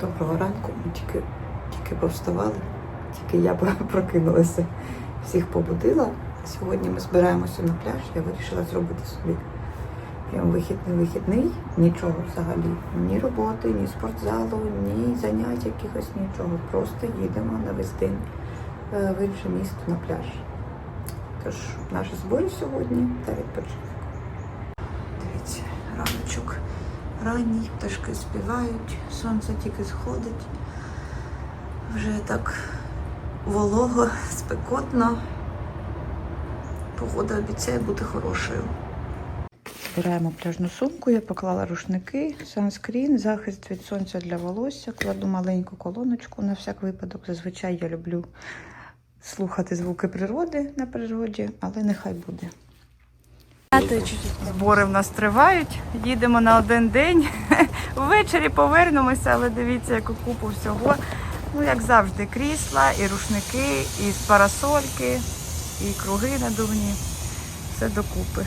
Доброго ранку. Ми тільки, тільки повставали, тільки я прокинулася, всіх побудила. Сьогодні ми збираємося на пляж. Я вирішила зробити собі прям вихідний вихідний. Нічого взагалі. Ні роботи, ні спортзалу, ні занять якихось, нічого. Просто їдемо на весь день е, в інше місто на пляж. Тож наші збори сьогодні та відпочинок. Дивіться, раночок ранній, пташки співають, сонце тільки сходить. Вже так волого, спекотно. Погода обіцяє бути хорошою. Збираємо пляжну сумку, я поклала рушники, санскрін, захист від сонця для волосся, кладу маленьку колоночку на всяк випадок. Зазвичай я люблю слухати звуки природи на природі, але нехай буде. Збори в нас тривають. Їдемо на один день. Ввечері повернемося, але дивіться, яку купу всього. Ну, як завжди, крісла, і рушники, і парасольки, і круги надувні. Все докупи.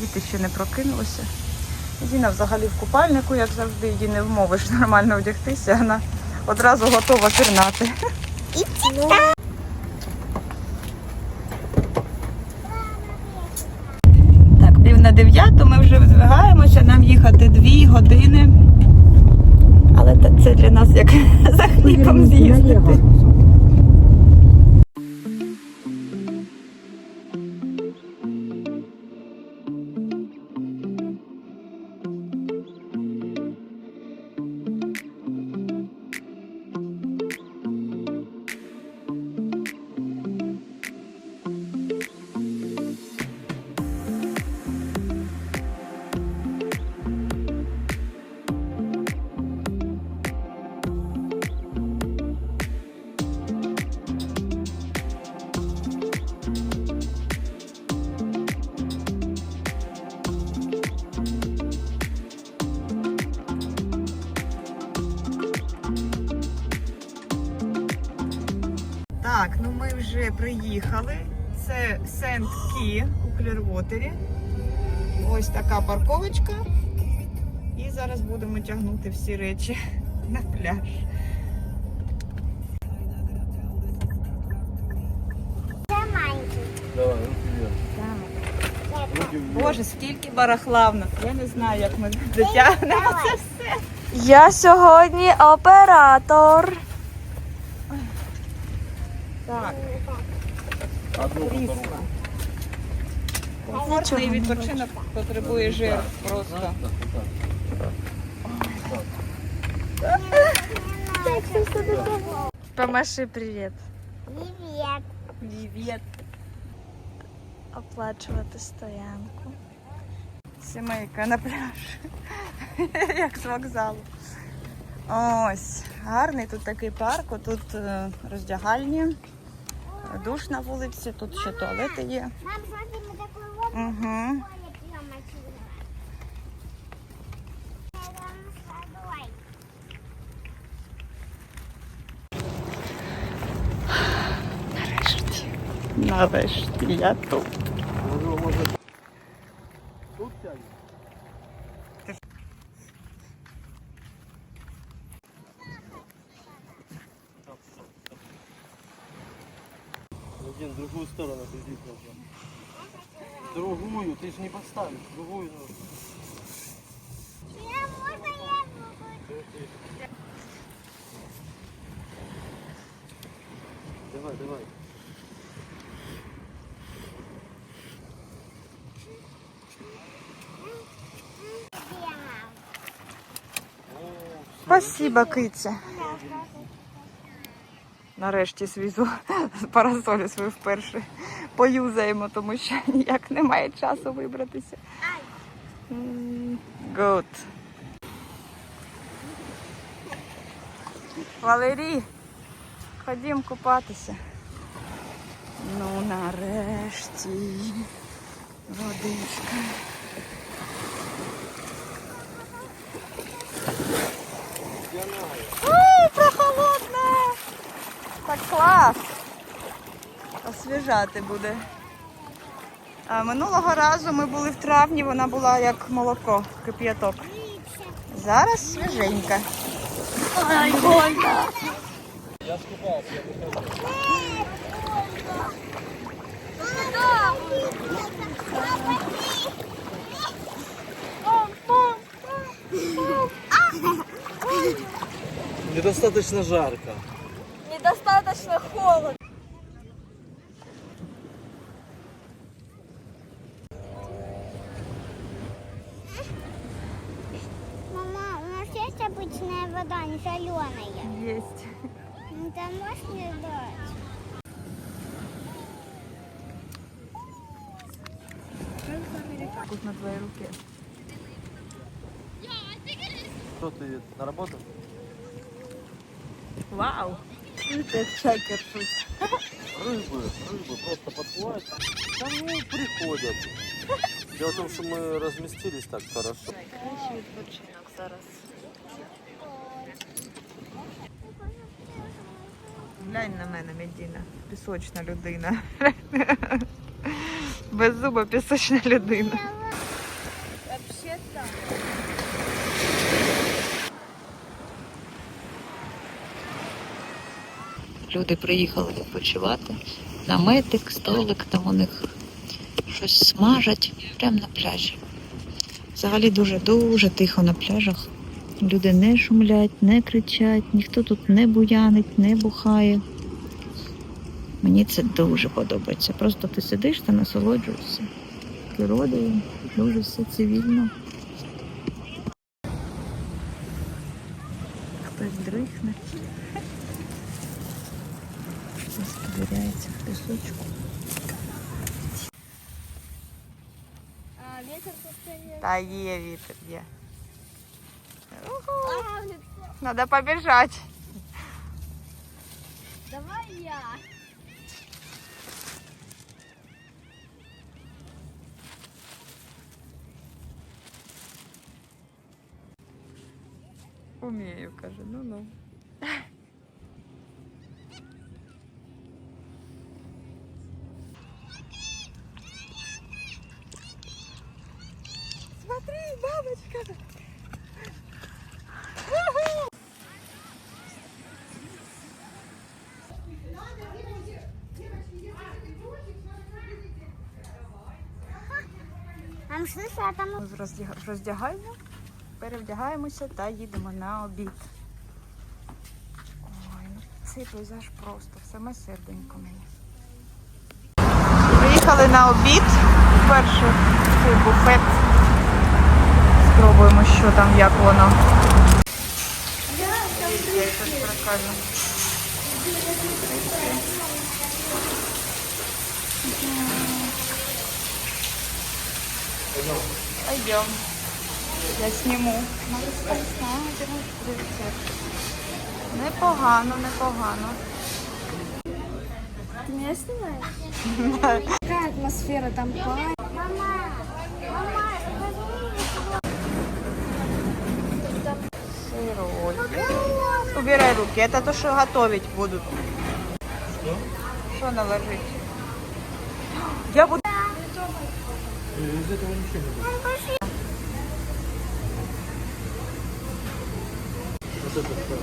Діти ще не прокинулися. Діна взагалі в купальнику, як завжди, її не вмовиш нормально одягтися, вона одразу готова пірнати. Так, пів на дев'яту ми вже вздвигаємося, нам їхати дві години. Але та- це для нас як за хлібом з'їздити. Вже приїхали. Це Сент Кі у Клірвотері. Ось така парковочка. І зараз будемо тягнути всі речі на пляж. Давай, руки вверх. Боже, скільки барахла в нас. Я не знаю, як ми дотягнемо це все. Я сьогодні оператор. Так, Одну крісло. Комфортний відпочинок потребує жир просто. Помаши привіт. Привет. Привіт. Оплачувати стоянку. Сімейка на пляж. Як з вокзалу. Ось, гарний тут такий парк, тут е, роздягальні, душ на вулиці, тут ще туалети є. Мам, смотри, такой вот Угу. Нарешті. Нарешті я тут. Може, може. Тут тягне? Один, другую сторону бежит нужно. Другую, ты же не поставишь, другую нужно. Я, можно я буду? Давай, давай. Спасибо, киця. Нарешті свізу парасолю свою вперше поюзаємо, тому що ніяк немає часу вибратися. Good. Валерій, ходім купатися. Ну, нарешті. Водичка. Прохолодно! Так клас! Освіжати буде. А минулого разу ми були в травні, вона була як молоко, кип'яток. Зараз свіженька. Я скупался, я Недостаточно жарко. Недостаточно холодно. Мама, у нас есть обычная вода, не соленая? Есть. Ну, ты можешь мне дать? На твоей руке. Что ты на работу? Вау. Это чакер тут. Рыбы, рыбы просто подплывают. Да ну приходят. Дело в том, что мы разместились так хорошо. Найкращий відпочинок зараз. Глянь на мене, Медіна. Пісочна людина. Без зуба пісочна людина. Люди приїхали відпочивати. Наметик, столик, там у них щось смажать прямо на пляжі. Взагалі дуже-дуже тихо на пляжах. Люди не шумлять, не кричать, ніхто тут не буянить, не бухає. Мені це дуже подобається. Просто ти сидиш та насолоджуєшся природою, дуже все цивільно. Хтось дрихне. Хтось ковиряється в пісочку. А, ветер тут Та є вітер, є. Надо побежать. Давай я. Умею, каже, ну-ну. Смотри, бабочка. Роздягаємо, перевдягаємося та їдемо на обід. Ой, ну цей пейзаж просто, саме серденько мені. Приїхали на обід. Перший буфет. Спробуємо, що там, як воно. Пойдем. Я сниму. Непогано, непогано. Ты меня снимаешь? Какая атмосфера там? Мама, мама, Сырок. Убирай руки. Это то, что готовить будут. Что? Что наложить? Я буду... Из этого ничего не будет. Вот это что?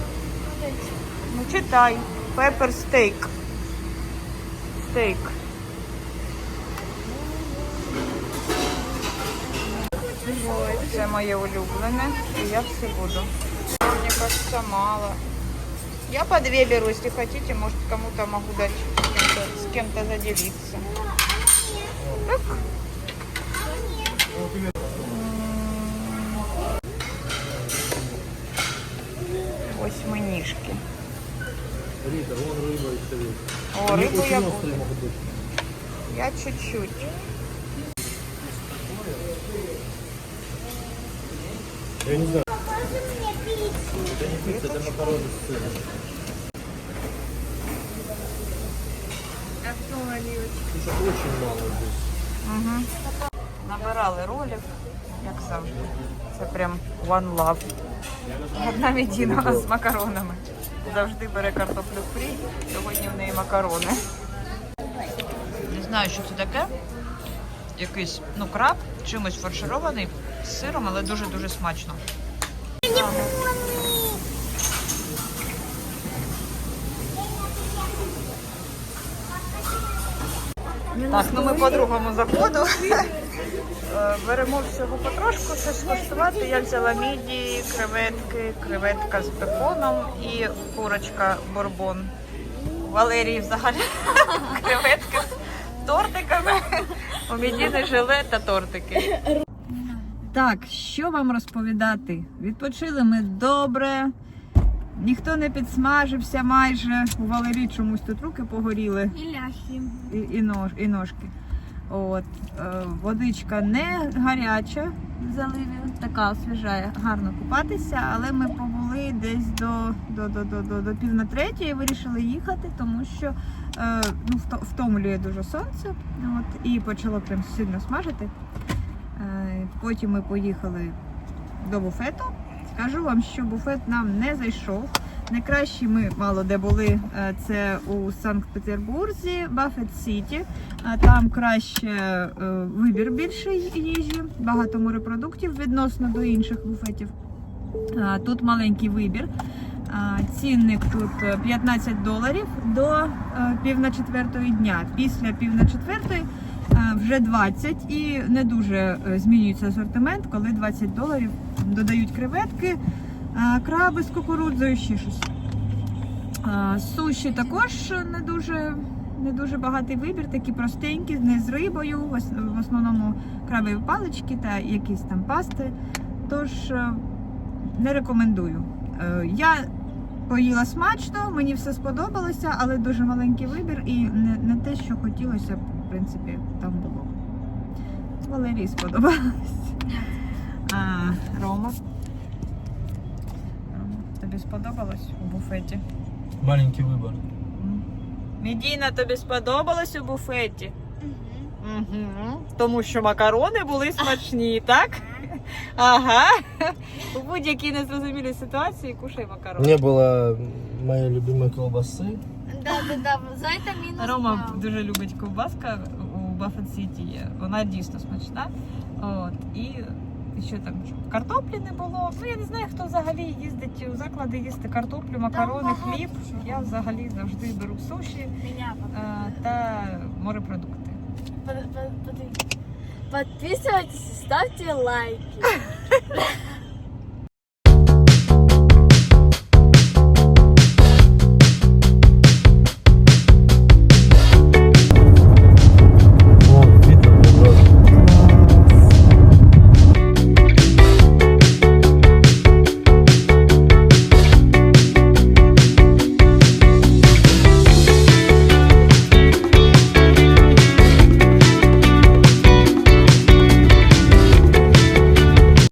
Ну, читай. Пеппер стейк. Стейк. Ой, це моє улюблене. І я все буду. Кажется, мало. Я по две беру, если хотите, может кому-то могу дать с кем-то, с кем-то заделиться. Так. Восьминишки. Рита, вон рыба еще есть. О, рыбу я буду. Я чуть-чуть. Я не знаю. покажи мне пиццу. Это не пицца, это макароны с сыром. Слушай, очень мало здесь. Угу. Набирали ролик, як завжди. Це прям one love. Одна відіна з макаронами. Завжди бере картоплю фрі. Сьогодні в неї макарони. Не знаю, що це таке. Якийсь ну, краб, чимось фарширований з сиром, але дуже-дуже смачно. Так, ну ми по другому заходу. Е, Беремо всього потрошку, все скуштувати. Я взяла міді, креветки, креветка з беконом і курочка борбон. У Валерії взагалі креветки з тортиками, у мідіни желе та тортики. Так, що вам розповідати? Відпочили ми добре. Ніхто не підсмажився майже. У Валерії чомусь тут руки погоріли І ляхи. і, і, нож, і ножки. От, е, водичка не гаряча в заливі, така освіжає, гарно купатися, але ми побули десь до, до, до, до, до, до пів на третьої і вирішили їхати, тому що е, ну, втомлює дуже сонце от, і почало прям сильно смажити. Е, потім ми поїхали до буфету. Скажу вам, що буфет нам не зайшов. Найкращі ми мало де були. е, Це у Санкт-Петербурзі, Баффет Сіті. Там краще е, вибір більше їжі, багато морепродуктів відносно до інших буфетів. Тут маленький вибір. Цінник тут е, 15 доларів до е, пів на четвертої дня. Після пів на четвертої е, вже 20 і не дуже е, змінюється асортимент, коли 20 доларів додають креветки, е, краби з кукурудзою, ще щось. Е, Суші також не дуже, не дуже багатий вибір, такі простенькі, не з рибою, в основному крабові палички та якісь там пасти. Тож е, не рекомендую. Я поїла смачно, мені все сподобалося, але дуже маленький вибір і не, не те, що хотілося в принципі, там було. Валерії сподобалось. А, Рома. Рома, тобі сподобалось у буфеті? Маленький выбор. Медіна, тобі сподобалось у буфеті? Угу. Тому що макарони були смачні, так? Ага. У будь-якій незрозумілій ситуації кушай макарони. Не было моей любимой колбасы. Да, да, да. За це мінус. Рома бал. дуже любить ковбаска у Buffett City є. Вона дійсно смачна. От. І що там? Картоплі не було. Ну я не знаю, хто взагалі їздить у заклади їсти картоплю, макарони, хліб. Я взагалі завжди беру суші е, та морепродукти. под- под- под- Подписывайтесь и лайки.